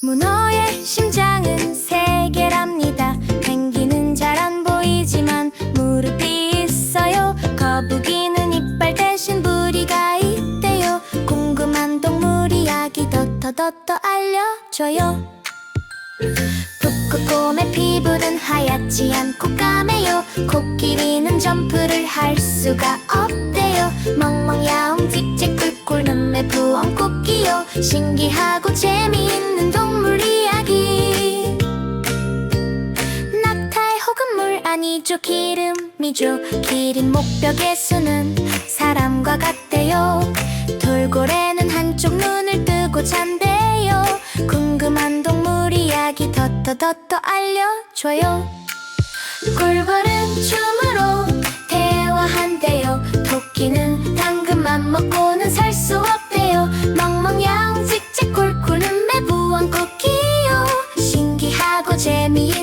문어의 심장은 세 개랍니다. 펭귄은 잘 안 보이지만 무릎이 있어요. 거북이는 이빨 대신 부리가 있대요. 궁금한 동물 이야기 더더더더 알려줘요. 북극곰의 피부는 하얗지 않고 까매요. 코끼리는 점프를 할 수가 없대요. 눈매 부엉 코끼요. 신기하고 재미있는 동물 이야기. 낙타의 혹은 물 아니죠 기름이죠. 기린 목벽의 수는 사람과 같대요. 돌고래는 한쪽 눈을 뜨고 잔대요. 궁금한 동물 이야기 더더더더 알려줘요. 춤으로 chain